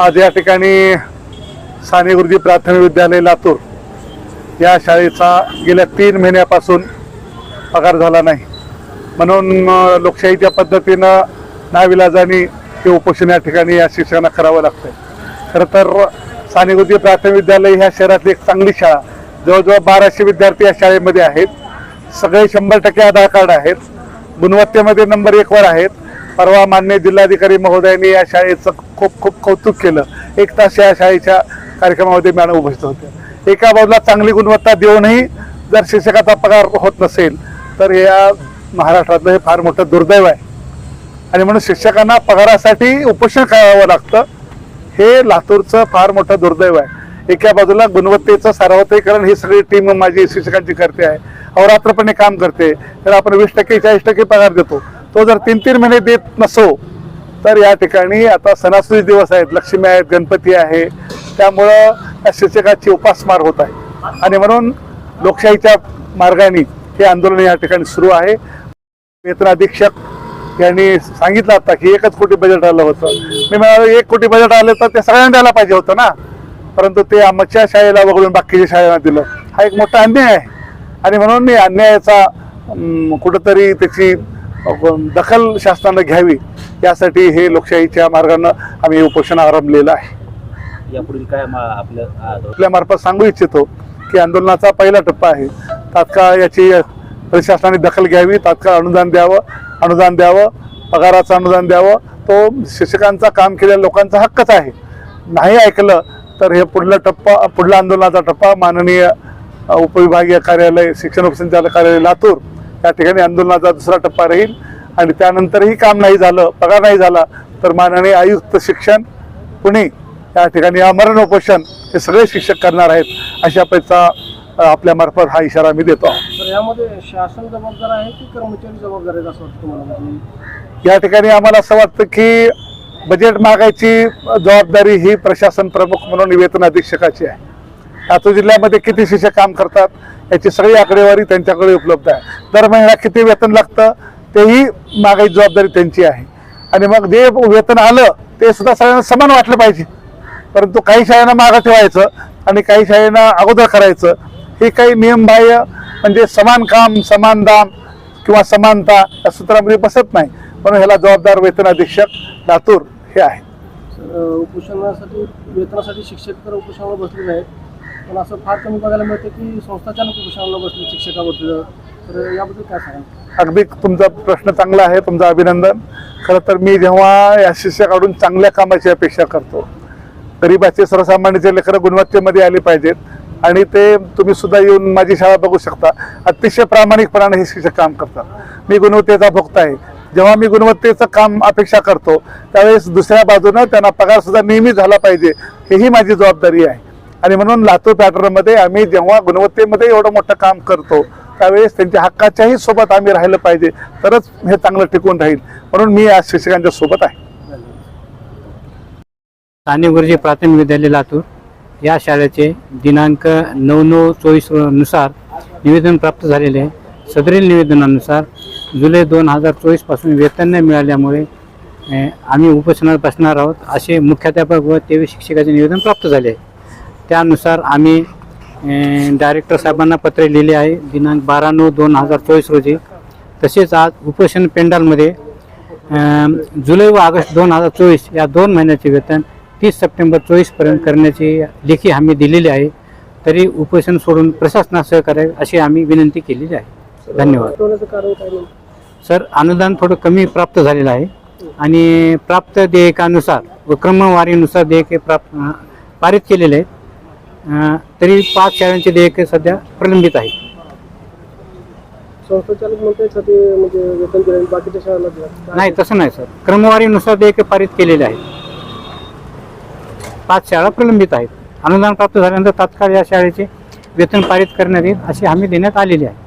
आज या ठिकाणी साने गुरुजी प्राथमिक विद्यालय लातूर या शाळेचा गेल्या तीन महिन्यापासून पगार झाला नाही. म्हणून लोकशाहीच्या पद्धतीनं नाविलाजाने हे उपोषण या ठिकाणी या शिक्षकांना करावं लागतं खरं तर साने गुरुजी प्राथमिक विद्यालय ह्या शहरातली एक चांगली शाळा. जवळजवळ बाराशे विद्यार्थी या शाळेमध्ये आहेत. सगळे शंभर टक्के आधार कार्ड आहेत. गुणवत्तेमध्ये नंबर एकवर आहेत. परवा मान्य जिल्हाधिकारी महोदयांनी या शाळेचं खूप खूप कौतुक केलं. एक तास या शाळेच्या कार्यक्रमामध्ये मॅडम उपस्थित होते एका बाजूला चांगली गुणवत्ता देऊनही जर शिक्षकाचा पगार होत नसेल तर या महाराष्ट्रातलं हे फार मोठं दुर्दैव आहे. आणि म्हणून शिक्षकांना पगारासाठी उपोषण करावं लागतं हे लातूरचं फार मोठं दुर्दैव आहे. एका बाजूला गुणवत्तेचं सार्वत्रिकरण ही सगळी टीम माझी शिक्षकांची करते आहे. अवरात्रपणे काम करते. तर आपण वीस टक्के चाळीस टक्के पगार देतो. तो जर तीन तीन महिने देत नसो तर या ठिकाणी आता सणासुदी दिवस आहेत लक्ष्मी आहेत गणपती आहे. त्यामुळं या शिक्षकाची उपासमार होत आहे. आणि म्हणून लोकशाहीच्या मार्गाने हे आंदोलन या ठिकाणी सुरू आहे. वेतन अधीक्षक यांनी सांगितलं आता की एकच कोटी बजेट आलं होतं. मी म्हणालो एक कोटी बजेट आलं तर ते सगळ्यांना द्यायला पाहिजे होतं ना. परंतु ते आमच्या शाळेला वगळून बाकीच्या शाळेला दिलं. हा एक मोठा अन्याय आहे. आणि म्हणून मी अन्यायाचा कुठंतरी त्याची दखल शासनानं घ्यावी यासाठी हे लोकशाहीच्या मार्गानं आम्ही उपोषण आरंभलेलं आहे. यापुढील काय आपल्या मार्फत सांगू इच्छितो की आंदोलनाचा पहिला टप्पा आहे. तात्काळ याची प्रशासनाने दखल घ्यावी तात्काळ अनुदान द्यावं अनुदान द्यावं पगाराचं अनुदान द्यावं. तो शिक्षकांचा काम केलेल्या लोकांचा हक्कच आहे. नाही ऐकलं तर हे पुढला टप्पा पुढला आंदोलनाचा टप्पा माननीय उपविभागीय कार्यालय शिक्षण उपसंचालक कार्यालय लातूर या ठिकाणी आंदोलनाचा दुसरा टप्पा राहील आणि त्यानंतरही काम नाही झालं पगार नाही झाला तर माननीय आयुक्त शिक्षण पुणे या ठिकाणी आमरण उपोषण हे सगळे शिक्षक करणार आहेत अशा पैसा आपल्या मार्फत हा इशारा मी देतो. यामध्ये शासन जबाबदार आहे की कर्मचारी जबाबदार आहेत असं वाटतं तुम्हाला? म्हणजे या ठिकाणी आम्हाला असं वाटतं की बजेट मागायची जबाबदारी ही प्रशासन प्रमुख म्हणून वेतन अधीक्षकाची आहे. लातूर जिल्ह्यामध्ये किती शिक्षक काम करतात याची सगळी आकडेवारी त्यांच्याकडे उपलब्ध आहे. दर महिन्याला किती वेतन लागतं तेही मागायची जबाबदारी त्यांची आहे. आणि मग जे वेतन आलं ते सुद्धा सगळ्यांना समान वाटलं पाहिजे. परंतु काही शाळांना मागं ठेवायचं आणि काही शाळांना अगोदर करायचं हे काही नियमबाह्य म्हणजे समान काम समान दाम किंवा समानता या सूत्रामध्ये बसत नाही. म्हणून ह्याला जबाबदार वेतन अधीक्षक लातूर हे आहे उपोषणासाठी वेतनासाठी शिक्षक तर उपोषणाला बसले आहेत. पण असं फार कमी बघायला मिळतं की संस्थाचालक उपोषणाला बसले शिक्षकाबद्दल. तर याबद्दल काय सांगाल? अगदी तुमचा प्रश्न चांगला आहे तुमचं अभिनंदन. खरं तर मी जेव्हा या शिष्याकडून चांगल्या कामाची अपेक्षा करतो गरीबाचे सर्वसामान्याचे लेकरं गुणवत्तेमध्ये आले पाहिजेत आणि ते तुम्ही सुद्धा येऊन माझी शाळा बघू शकता. अतिशय प्रामाणिकपणाने हे शिक्षक काम करतात. मी गुणवत्तेचा भोगता आहे. जेव्हा मी गुणवत्तेचं काम अपेक्षा करतो त्यावेळेस दुसऱ्या बाजूनं त्यांना पगारसुद्धा नेहमी झाला पाहिजे हेही माझी जबाबदारी आहे. आणि म्हणून लातूर पॅटर्नमध्ये आम्ही जेव्हा गुणवत्तेमध्ये एवढं मोठं काम करतो त्यावेळेस त्यांच्या हक्काच्याही सोबत आम्ही राहिलं पाहिजे. तरच हे चांगलं टिकून राहील. म्हणून मी आज शिक्षकांच्या सोबत आहे. साने गुरुजी प्राथमिक विद्यालय लातूर. या शाळेचे दिनांक नऊ नऊ चोवीसनुसार निवेदन प्राप्त झालेले आहे. सदरील निवेदनानुसार जुलै दोन हजार चोवीसपासून वेतन न मिळाल्यामुळे आम्ही उपोषणात बसणार आहोत असे मुख्याध्यापक व तेवीस शिक्षकाचे निवेदन प्राप्त झाले आहे. त्यानुसार आम्ही डायरेक्टर साहेबांना पत्रे लिहिले आहे. दिनांक बारा नऊ दोन हजार चोवीस रोजी. तसेच आज उपोषण पेंडालमध्ये जुलै व ऑगस्ट दोन हजार चोवीस या दोन महिन्याचे वेतन तीस सप्टेंबर चोवीसपर्यंत करण्याची लेखी हमी दिलेली आहे. तरी उपोषण सोडून प्रशासनास सहकार्य अशी आम्ही विनंती केलेली आहे. धन्यवाद. सर अनुदान थोडं कमी प्राप्त झालेलं आहे. आणि प्राप्त देयकानुसार व क्रमवारीनुसार देयके प्राप्त पारित केलेले आहेत. अं, तरी पाच शाळांचे देयके सध्या प्रलंबित संस्थाचालकसाठी म्हणजे वेतन दिलं बाकीच्या शाळांना दिलं. काय- नाही तसं नाही सर. क्रमवारीनुसार देयके पारित केलेले आहेत. पाच शाळा प्रलंबित आहेत. अनुदान प्राप्त झाल्यानंतर तात्काळ या शाळेचे वेतन पारित करण्यात येईल अशी हमी देण्यात आलेली आहे.